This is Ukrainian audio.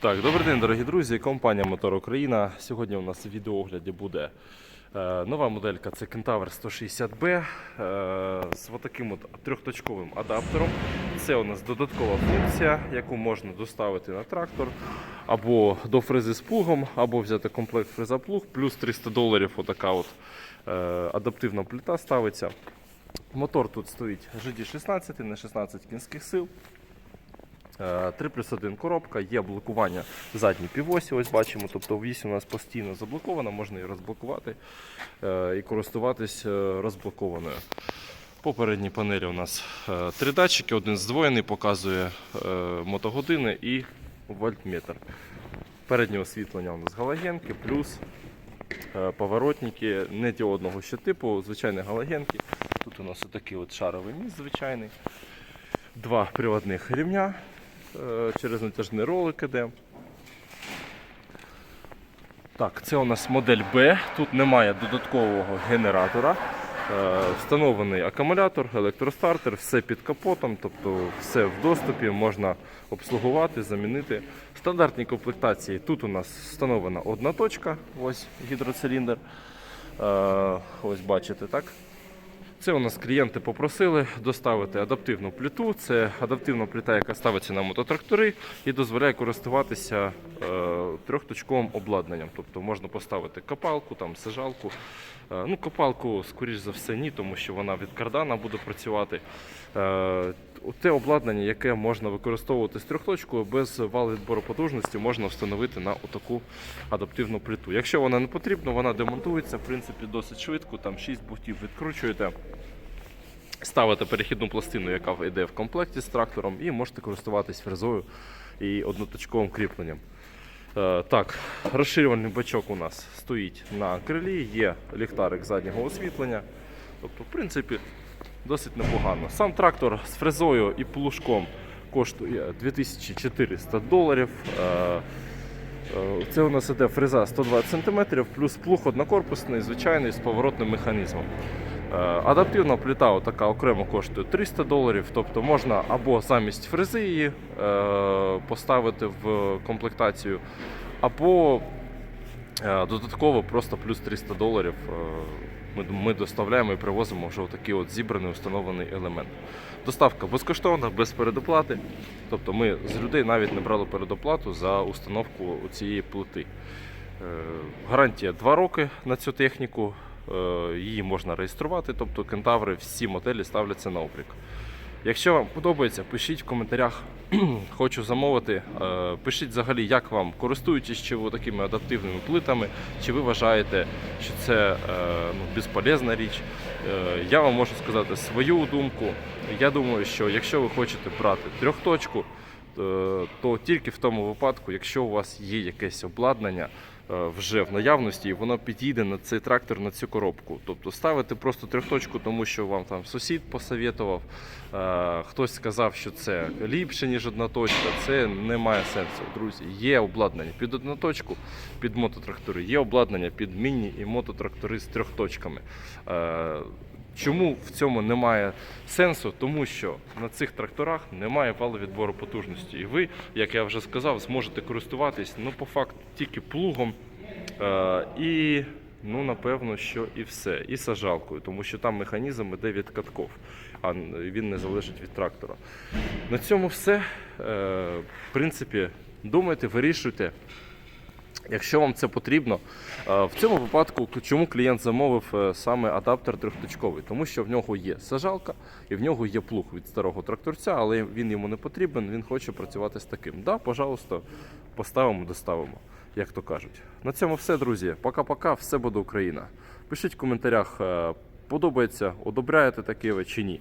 Так, добрий день, дорогі друзі. Компанія Мотор Україна. Сьогодні у нас в відеоогляді буде е, нова моделька. Це Kentaur 160B е, з таким от трьохточковим адаптером. Це у нас додаткова функція, яку можна доставити на трактор або до фрези з плугом, або взяти комплект фреза-плуг, плюс 300 доларів. Отака от е, адаптивна плита ставиться. Мотор тут стоїть GD16 на 16 кінських сил. Е, 3 плюс 1 коробка, є блокування задній півосі, ось бачимо, тобто вісь у нас постійно заблокована, можна її розблокувати е, і користуватись е, розблокованою. По передній панелі у нас е, три датчики, один здвоєний, показує е, мотогодини і вольтметр. Переднє освітлення у нас галогенки, плюс е, поворотники не діодного ще типу, звичайні галогенки. Тут у нас отакий от шаровий міст звичайний. Два приводних рівня е, через натяжний ролик іде. Так, це у нас модель B. Тут немає додаткового генератора. Е, Встановлений акумулятор, електростартер, все під капотом, тобто все в доступі, можна обслугувати, замінити. В стандартній комплектації тут у нас встановлена одна точка, ось гідроциліндр. Е, Ось бачите, так? Це у нас клієнти попросили доставити адаптивну плиту. Це адаптивна плита, яка ставиться на мототрактори і дозволяє користуватися е, трьохточковим обладнанням. Тобто можна поставити копалку, там, сажалку. Е, ну, копалку, скоріш за все, ні, тому що вона від кардана буде працювати. Е, те обладнання, яке можна використовувати з трьохточкою, без вал відбору потужності можна встановити на отаку адаптивну плиту. Якщо вона не потрібна, вона демонтується в принципі досить швидко. Там 6 бухтів відкручуєте. Ставите перехідну пластину, яка йде в комплекті з трактором, і можете користуватись фрезою і одноточковим кріпленням. Е, Так, розширювальний бачок у нас стоїть на крилі, є ліхтарик заднього освітлення. Тобто, в принципі, досить непогано. Сам трактор з фрезою і плужком коштує 2400 доларів. Е, е, Це у нас іде фреза 120 см, плюс плуг однокорпусний, звичайний з поворотним механізмом. Е, Адаптивна плита отака окремо коштує 300 доларів, тобто можна або замість фрези її е, поставити в комплектацію, або е, додатково просто плюс 300 доларів ми, доставляємо і привозимо вже такий от зібраний установлений елемент. Доставка безкоштовна, без передоплати. Тобто ми з людей навіть не брали передоплату за установку цієї плити. Гарантія 2 роки на цю техніку. Е, Її можна реєструвати, тобто кентаври всі моделі ставляться на облік. Якщо вам подобається, пишіть в коментарях, хочу замовити. Е, Пишіть взагалі, як вам користуєтесь чи ви такими адаптивними плитами, чи ви вважаєте, що це е, ну, безполезна річ. Я вам можу сказати свою думку. Я думаю, що якщо ви хочете брати трьохточку, то тільки в тому випадку, якщо у вас є якесь обладнання вже в наявності, і воно підійде на цей трактор, на цю коробку. Тобто ставити просто трьохточку, тому що вам там сусід посовєтував, е, хтось сказав, що це ліпше, ніж одна точка. Це не має сенсу, друзі. Є обладнання під одноточку, під мототрактори, є обладнання під міні і мототрактори з трьохточками. Чому в цьому немає сенсу? Тому що на цих тракторах немає валовідбору потужності. І ви, як я вже сказав, зможете користуватись ну, по факту тільки плугом е, і, ну, напевно, що і все. І сажалкою, тому що там механізм іде від катков, а він не залежить від трактора. На цьому все. Е, в принципі, думайте, вирішуйте. Якщо вам це потрібно, Е, в цьому випадку чому клієнт замовив е, саме адаптер трьохточковий? Тому що в нього є сажалка і в нього є плуг від старого тракторця, але він йому не потрібен, він хоче працювати з таким. Да, пожалуйста, поставимо, доставимо, як то кажуть. На цьому все, друзі. Пока-пока, все буде Україна. Пишіть в коментарях, е, подобається, одобряєте таке ви чи ні.